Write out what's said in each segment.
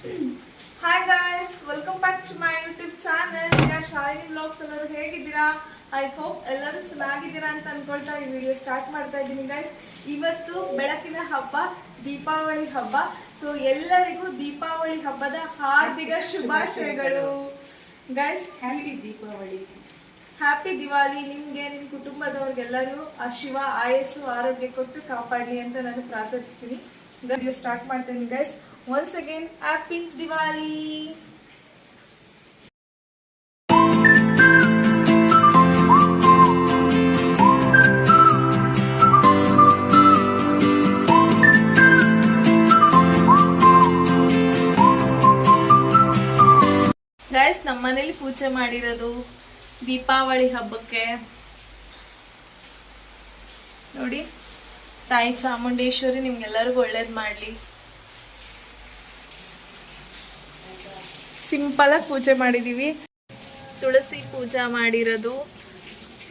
Hi guys welcome back to my YouTube channel Shalini blogs ಎಲ್ಲರೂ ಹೇಗಿದ್ದೀರಾ? I hope ಎಲ್ಲರೂ ಚೆನ್ನಾಗಿದ್ದೀರಾ ಅಂತ ಅನ್ಕೊಳ್ತಾ ಈ ವಿಡಿಯೋ ಸ್ಟಾರ್ಟ್ ಮಾಡ್ತಾ ಇದ್ದೀನಿ ಗೈಸ್ ಇವತ್ತು ಬೆಳಕಿನ ಹಬ್ಬ ದೀಪಾವಳಿ ಹಬ್ಬ. ಸೊ ಎಲ್ಲರಿಗೂ ದೀಪಾವಳಿ ಹಬ್ಬದ ಹಾರ್ದಿಕ ಶುಭಾಶಯಗಳು. Guys happy Deepavali happy Diwali ನಿಮ್ಗೆ ನಿಮ್ ಕುಟುಂಬದವ್ರಿಗೆಲ್ಲರೂ ಆ ಶಿವ ಆಯಸ್ಸು ಆರೋಗ್ಯ ಕೊಟ್ಟು ಕಾಪಾಡಲಿ ಅಂತ ನಾನು ಪ್ರಾರ್ಥಿಸ್ತೀನಿ. ವಿಡಿಯೋ ಸ್ಟಾರ್ಟ್ ಮಾಡ್ತೀನಿ guys once again happy Diwali guys ನಮ್ಮ ಮನೇಲಿ ಪೂಜೆ ಮಾಡಿರೋದು ದೀಪಾವಳಿ ಹಬ್ಬಕ್ಕೆ. ನೋಡಿ. ತಾಯಿ ಚಾಮುಂಡೇಶ್ವರಿ ನಿಮ್ಗೆಲ್ಲರಿಗೂ ಒಳ್ಳೇದ್ ಮಾಡ್ಲಿ. ಸಿಂಪಲ್ ಆಗಿ ಪೂಜೆ ಮಾಡಿದೀವಿ. ತುಳಸಿ ಪೂಜಾ ಮಾಡಿರೋದು.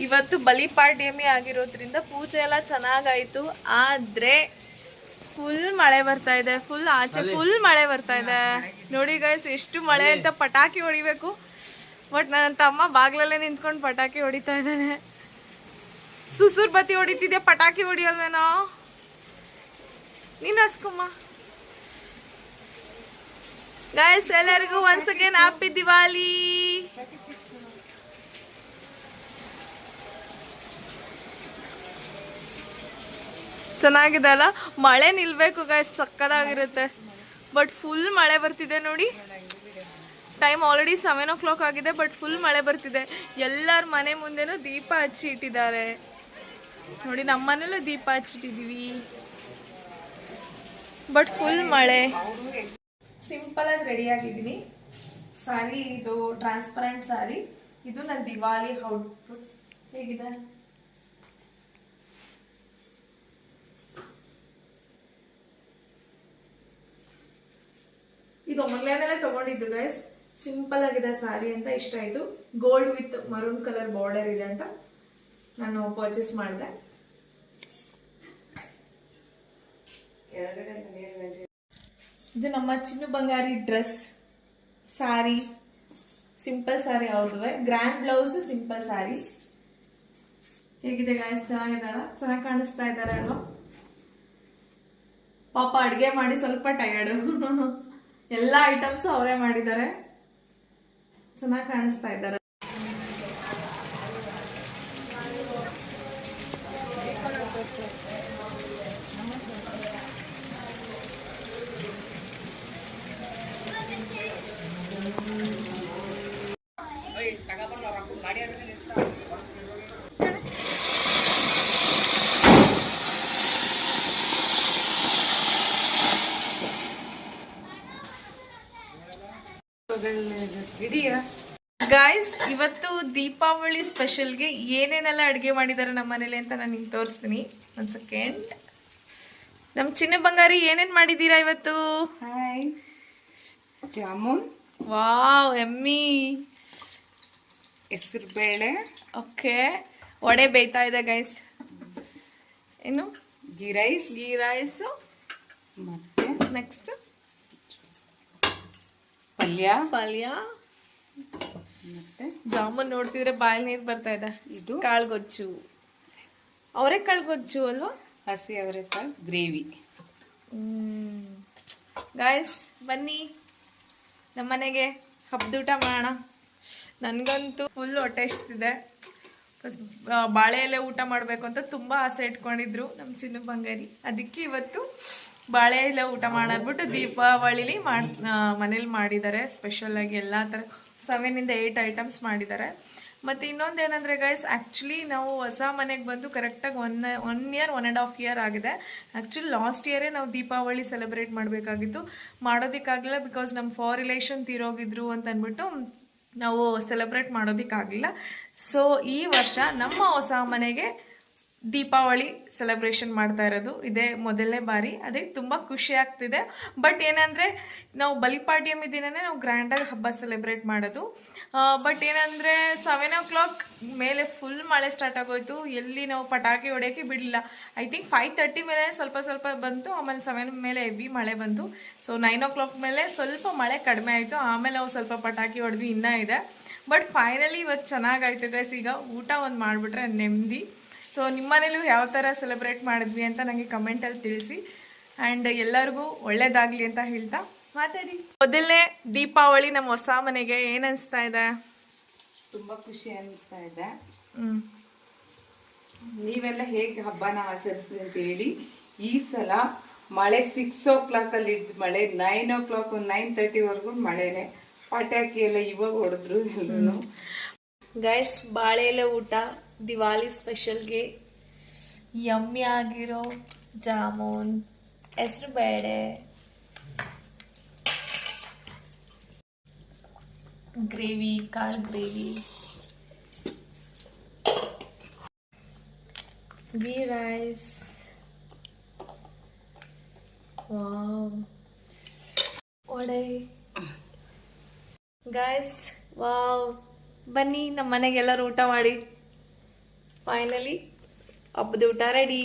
ಇವತ್ತು ಬಲಿಪಾಡ್ಯಮಿ ಆಗಿರೋದ್ರಿಂದ ಪೂಜೆ ಎಲ್ಲ ಚೆನ್ನಾಗಾಯ್ತು. ಆದ್ರೆ ಫುಲ್ ಮಳೆ ಬರ್ತಾ ಇದೆ. ಫುಲ್ ಆಚೆ ಫುಲ್ ಮಳೆ ಬರ್ತಾ ಇದೆ. ನೋಡಿ ಗೈಸ್ ಎಷ್ಟು ಮಳೆ ಅಂತ ಪಟಾಕಿ ಹೊಡಿಬೇಕು. ಬಟ್ ನನ್ನ ತಮ್ಮ ಬಾಗ್ಲಲ್ಲೇ ನಿಂತ್ಕೊಂಡು ಪಟಾಕಿ ಹೊಡಿತಾ ಇದ್ದಾನೆ. ಸುಸುರ್ ಬತ್ತಿ ಹೊಡಿತಿದ್ಯಾ? ಪಟಾಕಿ ಹೊಡಿಯಲ್ವೇನೋ? ನೀನ್ ಹಸ್ಕಮ್ಮ. ಗಾಯಸ್ ಎಲ್ಲರಿಗೂ ಒನ್ಸ್ ಅಗೇನ್ ಹ್ಯಾಪಿ ದಿವಾಲಿ ಚೆನ್ನಾಗಿದೆ ಅಲ್ಲ? ಮಳೆ ನಿಲ್ಬೇಕು ಗಾಯ್ಸ್ ಸಕ್ಕದಾಗಿರುತ್ತೆ. ಬಟ್ ಫುಲ್ ಮಳೆ ಬರ್ತಿದೆ ನೋಡಿ. Time already seven o'clock ಆಗಿದೆ ಬಟ್ ಫುಲ್ ಮಳೆ ಬರ್ತಿದೆ. ಎಲ್ಲರ ಮನೆ ಮುಂದೆನೂ ದೀಪ ಹಚ್ಚಿ ಇಟ್ಟಿದ್ದಾರೆ. ನೋಡಿ ನಮ್ಮ ಮನೇಲೂ ದೀಪ ಹಚ್ಚಿಟ್ಟಿದೀವಿ. ಬಟ್ ಫುಲ್ ಮಳೆ. ಸಿಂಪಲ್ ಆಗಿ ರೆಡಿ ಆಗಿದ್ದೀನಿ. ಸಾರಿ ಇದು ಟ್ರಾನ್ಸ್ಪರೆಂಟ್ ಸಾರಿ ಇದು ನನ್ನ ದಿವಾಲಿ ಔಟ್ಫುಟ್ ಹೇಗಿದೆ? ಇದು ಮೊದಲೇನೇ ತಗೊಂಡಿದ್ದು ಗೈಸ್ ಸಿಂಪಲ್ ಆಗಿದೆ ಸಾರಿ ಅಂತ, ಇಷ್ಟ ಆಯ್ತು. Gold with maroon colour border ಇದೆ ಅಂತ. ನಾನು ಪರ್ಚೇಸ್ ಮಾಡಿದೆ. ಇದು ನಮ್ಮ ಚಿನ್ನು ಬಂಗಾರಿ ಡ್ರೆಸ್ ಸಾರಿ ಸಿಂಪಲ್ ಸಾರಿ ಅವ್ರದ್ದು ಗ್ರ್ಯಾಂಡ್ ಬ್ಲೌಸ್ ಸಿಂಪಲ್ ಸಾರಿ. ಹೇಗಿದೆ ಗಾಯ್ಸ್ ಚೆನ್ನಾಗಿದಾರ ಚೆನ್ನಾಗಿ ಕಾಣಿಸ್ತಾ ಇದ್ದಾರೆ ಅಲ್ವಾ ಪಾಪ ಅಡುಗೆ ಮಾಡಿ ಸ್ವಲ್ಪ ಟಯರ್ಡ್ ಎಲ್ಲ ಐಟಮ್ಸ್ ಅವರೇ ಮಾಡಿದ್ದಾರೆ. ಚೆನ್ನಾಗಿ ಕಾಣಿಸ್ತಾ ಇದ್ದಾರೆ? ಗಾಯ್ಸ್ ಇವತ್ತು ದೀಪಾವಳಿ ಸ್ಪೆಷಲ್ಗೆ ಏನೇನೆಲ್ಲ ಅಡುಗೆ ಮಾಡಿದ್ದಾರೆ ನಮ್ಮ ಮನೇಲಿ ಅಂತ ನಾನು ನಿಮ್ಗೆ ತೋರಿಸ್ತೀನಿ. ಒಂದು ಸೆಕೆಂಡ್ ನಮ್ಮ ಚಿನ್ನ ಬಂಗಾರಿ ಏನೇನು ಮಾಡಿದ್ದೀರಾ ಇವತ್ತು? ಹಾಯ್ ಜಾಮೂನ್. ವಾವ್ ಎಮ್ಮಿ. ಹೆಸರುಬೇಳೆ ಓಕೆ. ವಡೆ ಬೇಯ್ತಾ ಇದೆ ಗೈಸ್ ಏನು ಗೀ ರೈಸ್. Ghee rice. ಮತ್ತೆ? ನೆಕ್ಸ್ಟ್ ಪಲ್ಯ. ಪಲ್ಯ. ಮತ್ತೆ? ಜಾಮೂನ್ ನೋಡ್ತಿದ್ರೆ ಬಾಯಲ್ಲಿ ನೀರು ಬರ್ತಾ ಇದೆ. ಇದು? ಕಾಳ್ಗೊಚ್ಚು ಅವರೇ ಗೊಜ್ಜು ಅಲ್ವಾ? ಹಸಿ ಅವರೆಕಾಳು ಗ್ರೇವಿ. ಗಾಯ್ಸ್ ಬನ್ನಿ. ನಮ್ಮನೆಗೆ ಹಬ್ಬದೂಟ ಮಾಡೋಣ. ನನಗಂತೂ ಫುಲ್ ಹೊಟ್ಟೆ ಎಷ್ಟಿದೆ ಫಸ್ಟ್ ಬಾಳೆ ಎಲೆ ಊಟ ಮಾಡಬೇಕು ಅಂತ ತುಂಬ ಆಸೆ ಇಟ್ಕೊಂಡಿದ್ರು ನಮ್ಮ ಚಿನ್ನ ಬಂಗಾರಿ. ಅದಕ್ಕೆ ಇವತ್ತು ಬಾಳೆ ಇಲ್ಲ ಊಟ ಮಾಡ್ಬಿಟ್ಟು ದೀಪಾವಳಿಲಿ ಮಾಡ್ ಮನೇಲಿ ಮಾಡಿದ್ದಾರೆ. ಸ್ಪೆಷಲಾಗಿ ಎಲ್ಲ ಥರ ಸೆವೆನಿಂದ ಏಯ್ಟ್ ಐಟಮ್ಸ್ ಮಾಡಿದ್ದಾರೆ. ಮತ್ತು ಇನ್ನೊಂದು ಏನಂದರೆ ಗೈಸ್ ಆ್ಯಕ್ಚುಲಿ ನಾವು ಹೊಸ ಮನೆಗೆ ಬಂದು ಕರೆಕ್ಟಾಗಿ one one year one and half year ಆಗಿದೆ. ಆ್ಯಕ್ಚುಲಿ ಲಾಸ್ಟ್ ಇಯರೇ ನಾವು ದೀಪಾವಳಿ ಸೆಲೆಬ್ರೇಟ್ ಮಾಡಬೇಕಾಗಿತ್ತು. ಮಾಡೋದಕ್ಕಾಗಲಿಲ್ಲ ಬಿಕಾಸ್ ನಮ್ಮ ಫಾರ್ ರಿಲೇಷನ್ ತೀರೋಗಿದ್ರು ಅಂತ ಅಂದ್ಬಿಟ್ಟು ನಾವು ಸೆಲೆಬ್ರೇಟ್ ಮಾಡೋದಕ್ಕಾಗಲಿಲ್ಲ. ಸೊ ಈ ವರ್ಷ ನಮ್ಮ ಹೊಸ ಮನೆಗೆ ದೀಪಾವಳಿ ಸೆಲೆಬ್ರೇಷನ್ ಮಾಡ್ತಾ ಇರೋದು. ಇದೇ ಮೊದಲನೇ ಬಾರಿ. ಅದೇ ತುಂಬ ಖುಷಿ ಆಗ್ತಿದೆ. ಬಟ್ ಏನಂದರೆ, ನಾವು ಬಲಿಪಾಡ್ಯಮಿ ದಿನನೇ ನಾವು ಗ್ರ್ಯಾಂಡಾಗಿ ಹಬ್ಬ ಸೆಲೆಬ್ರೇಟ್ ಮಾಡೋದು. ಬಟ್ ಏನಂದರೆ ಸೆವೆನ್ ಓ ಕ್ಲಾಕ್ ಮೇಲೆ ಫುಲ್ ಮಳೆ ಸ್ಟಾರ್ಟ್ ಆಗೋಯ್ತು. ಎಲ್ಲಿ ನಾವು ಪಟಾಕಿ ಹೊಡೆಯೋಕ್ಕೆ ಬಿಡಲಿಲ್ಲ. ಐ ಥಿಂಕ್ ಫೈವ್ ತರ್ಟಿ ಮೇಲೆ ಸ್ವಲ್ಪ ಸ್ವಲ್ಪ ಬಂತು. ಆಮೇಲೆ ಸೆವೆನ್ ಮೇಲೆ ಹೆವಿ ಮಳೆ ಬಂತು. ಸೊ ನೈನ್ ಓ ಕ್ಲಾಕ್ ಮೇಲೆ ಸ್ವಲ್ಪ ಮಳೆ ಕಡಿಮೆ ಆಯಿತು. ಆಮೇಲೆ ನಾವು ಸ್ವಲ್ಪ ಪಟಾಕಿ ಹೊಡೆದು ಇನ್ನೂ ಇದೆ. ಬಟ್ ಫೈನಲಿ ಇವತ್ತು ಚೆನ್ನಾಗಾಯ್ತು ಗೈಸ್ ಈಗ ಊಟ ಒಂದು ಮಾಡಿಬಿಟ್ರೆ ನೆಮ್ಮದಿ. ಸೊ ನಿಮ್ಮನೇಲೂ ಯಾವ ಥರ ಸೆಲೆಬ್ರೇಟ್ ಮಾಡಿದ್ವಿ ಅಂತ ನನಗೆ ಕಮೆಂಟಲ್ಲಿ ತಿಳಿಸಿ. ಆ್ಯಂಡ್ ಎಲ್ಲರಿಗೂ ಒಳ್ಳೇದಾಗಲಿ ಅಂತ ಹೇಳ್ತಾ ಮಾತಾಡಿ. ಮೊದಲನೇ ದೀಪಾವಳಿ ನಮ್ಮ ಹೊಸ ಮನೆಗೆ ಏನು ಅನಿಸ್ತಾ ಇದೆ? ತುಂಬ ಖುಷಿ ಅನಿಸ್ತಾ ಇದೆ. ನೀವೆಲ್ಲ ಹೇಗೆ ಹಬ್ಬನ ಆಚರಿಸ್ತೀವಿ ಅಂತ ಹೇಳಿ ಈ ಸಲ ಮಳೆ ಸಿಕ್ಸ್ ಓ ಕ್ಲಾಕಲ್ಲಿ ಇದ್ದ ಮಳೆ ನೈನ್ ಓ ಕ್ಲಾಕ್ ನೈನ್ ತರ್ಟಿವರೆಗೂ ಮಳೆನೆ. ಪಟಾಕಿ ಎಲ್ಲ ಇವಾಗ ಹೊಡೆದ್ರು ಎಲ್ಲರೂ. ಗೈಸ್ ಬಾಳೆ ಎಲೆ ಊಟ ದಿವಾಲಿ ಸ್ಪೆಷಲ್ಗೆ ಯಮ್ಮಿ ಆಗಿರೋ ಜಾಮೂನ್, ಹೆಸರು ಬೇಳೆ, ಗ್ರೇವಿ, ಕಾಳು gravy ghee rice. Wow. Vada. Guys wow. ಬನ್ನಿ ನಮ್ಮ ಮನೆಗೆಲ್ಲರೂ ಊಟ ಮಾಡಿ. ಫೈನಲಿ ಹಬ್ಬದ ಊಟ ರೆಡಿ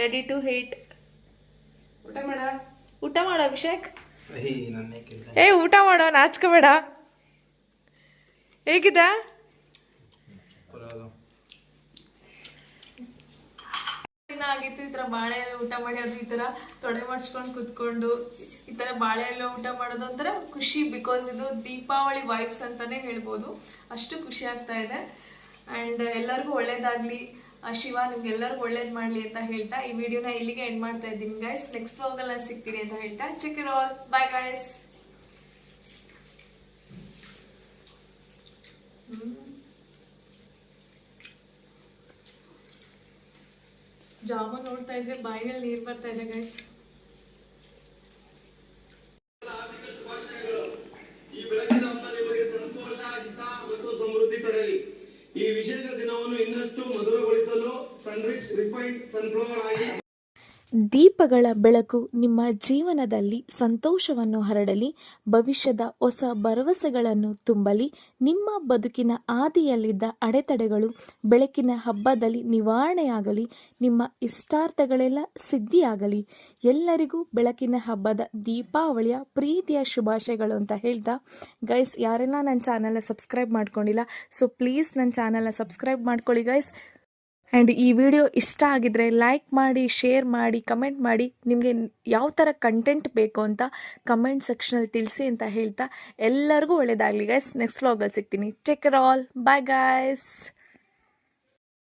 ರೆಡಿ ಟು ಹಿಟ್ ಊಟ ಮಾಡ. ಊಟ ಮಾಡೋ ಅಭಿಷೇಕ್. ಏಯ್ ಏ ಊಟ ಮಾಡೋ ನಾಚ್ಕೋಬೇಡ. ಹೇಗಿದ ಆಗಿತ್ತು ಈ ಥರ ಬಾಳೆ ಊಟ ಮಾಡಿ ಅದು ಈ ಥರ ತೊಡೆ ಮಾಡಿಸ್ಕೊಂಡು ಕುತ್ಕೊಂಡು ಈ ಥರ ಬಾಳೆ ಎಲೆ ಊಟ ಮಾಡೋದು ಒಂಥರ ಖುಷಿ ಬಿಕಾಸ್ ಇದು ದೀಪಾವಳಿ ವೈಬ್ಸ್ ಅಂತಾನೆ ಹೇಳ್ಬೋದು. ಅಷ್ಟು ಖುಷಿ ಆಗ್ತಾ ಇದೆ. ಆ್ಯಂಡ್ ಎಲ್ಲರಿಗೂ ಒಳ್ಳೇದಾಗಲಿ. ಶಿವ ನಿಮ್ಗೆ ಎಲ್ಲರಿಗೂ ಒಳ್ಳೇದು ಮಾಡಲಿ ಅಂತ ಹೇಳ್ತಾ ಈ ವಿಡಿಯೋನ ಇಲ್ಲಿಗೆ ಎಂಡ್ ಮಾಡ್ತಾ ಇದ್ದೀನಿ ಗೈಸ್ ನೆಕ್ಸ್ಟ್ ವ್ಲಾಗಲ್ಲಿ ಸಿಗ್ತೀನಿ ಅಂತ ಹೇಳ್ತಾ. Check all bye guys jamun ನೋಡ್ತಾ ಇದ್ರೆ ಬಾಯಲ್ಲಿ ನೀರು ಬರ್ತಾ ಇದೆ ಗೈಸ್ ದೀಪಗಳ ಬೆಳಕು ನಿಮ್ಮ ಜೀವನದಲ್ಲಿ ಸಂತೋಷವನ್ನು ಹರಡಲಿ, ಭವಿಷ್ಯದ ಹೊಸ ಭರವಸೆಗಳನ್ನು ತುಂಬಲಿ, ನಿಮ್ಮ ಬದುಕಿನ ಆದಿಯಲ್ಲಿದ್ದ ಅಡೆತಡೆಗಳು ಬೆಳಕಿನ ಹಬ್ಬದಲ್ಲಿ ನಿವಾರಣೆಯಾಗಲಿ, ನಿಮ್ಮ ಇಷ್ಟಾರ್ಥಗಳೆಲ್ಲ ಸಿದ್ಧಿಯಾಗಲಿ. ಎಲ್ಲರಿಗೂ ಬೆಳಕಿನ ಹಬ್ಬದ ದೀಪಾವಳಿಯ ಪ್ರೀತಿಯ ಶುಭಾಶಯಗಳು ಅಂತ ಹೇಳ್ತಾ ಗೈಸ್ ಯಾರೆಲ್ಲ ನನ್ನ ಚಾನಲ್ನ ಸಬ್ಸ್ಕ್ರೈಬ್ ಮಾಡ್ಕೊಂಡಿಲ್ಲ ಸೊ ಪ್ಲೀಸ್ ನನ್ನ ಚಾನಲ್ನ ಸಬ್ಸ್ಕ್ರೈಬ್ ಮಾಡ್ಕೊಳ್ಳಿ ಗೈಸ್ ಆ್ಯಂಡ್ ಈ ವಿಡಿಯೋ ಇಷ್ಟ ಆಗಿದ್ರೆ ಲೈಕ್ ಮಾಡಿ ಶೇರ್ ಮಾಡಿ ಕಮೆಂಟ್ ಮಾಡಿ. ನಿಮಗೆ ಯಾವ ಥರ ಕಂಟೆಂಟ್ ಬೇಕು ಅಂತ ಕಮೆಂಟ್ ಸೆಕ್ಷನಲ್ಲಿ ತಿಳಿಸಿ ಅಂತ ಹೇಳ್ತಾ ಎಲ್ಲರಿಗೂ ಒಳ್ಳೆಯದಾಗಲಿ ಗೈಸ್ ನೆಕ್ಸ್ಟ್ ವ್ಲಾಗಲ್ಲಿ ಸಿಗ್ತೀನಿ. Take all bye guys